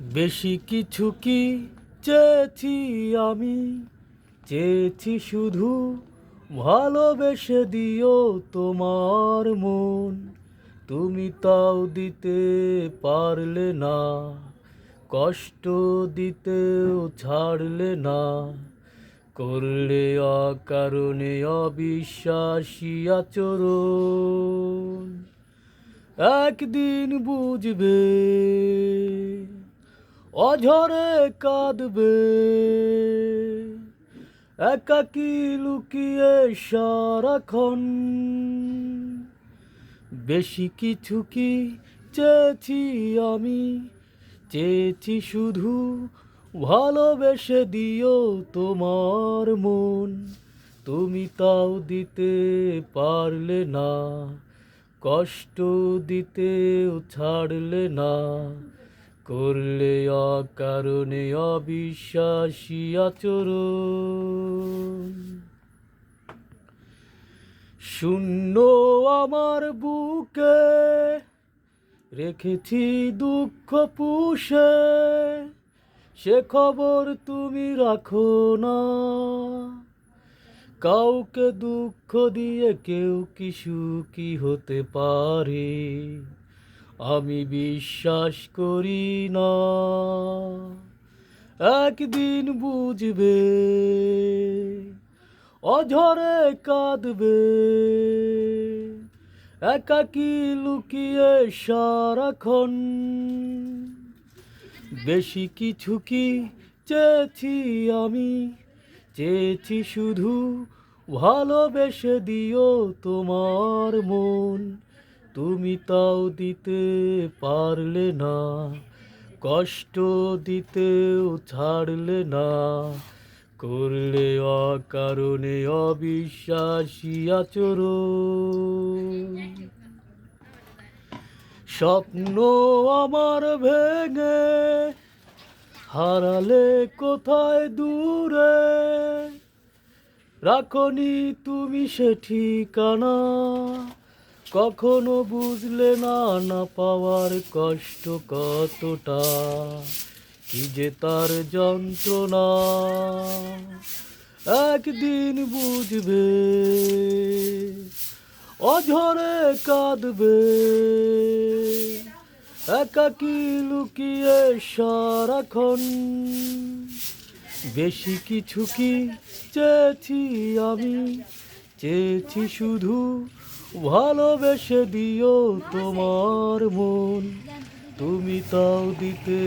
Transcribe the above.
বেশি কিছু কি চেয়েছি আমি? চেয়েছি শুধু ভালোবেসে দিও তোমার মন। তুমি তাও দিতে পারলে না, কষ্ট দিতেও ছাড়লে না। করলে অকারণে অবিশ্বাসী আচরণ। একদিন বুঝবে অঝরে কাঁদবে। একাকি লুকিয়ে সারাক্ষণ। বেশি কিছু কি চেয়েছি আমি? চেয়েছি শুধু ভালোবেসে দিও তোমার মন। তুমি তাও দিতে পারলে না, কষ্ট দিতেও ছাড়লে না। করলে অকারণে অবিশ্বাসী আচরণ। শূন্য আমার বুকে রেখেছি দুঃখ পুষে, সে খবর তুমি রাখো না। কাউকে দুঃখ দিয়ে কেউ কি সুখী হতে পারে? আমি বিশ্বাস করি না। একদিন বুঝবে, অঝরে কাঁদবে। একাকি লুকিয়ে সারাক্ষণ? বেশি কিছু কি চেয়েছি আমি? চেয়েছি শুধু ভালোবেসে দিও তোমার মন। তুমি তাও দিতে পারলে না, কষ্ট দিতেও ছাড়লে না। করলে অকারণে অবিশ্বাসী আচরণ। স্বপ্ন আমার ভেঙে হারালে কোথায় দূরে? রাখনি তুমি সে ঠিকানা। কখনো বুঝলে না না পাওয়ার কষ্ট কতটা? কি যে তার যন্ত্রণা। একদিন বুঝবে, অঝরে কাঁদবে। একাকি লুকিয়ে সারাক্ষণ? বেশি কিছু কি চেয়েছি আমি? চেয়েছি শুধু ভালোবেসে দিও তোমার মন। তুমি তাও দিতে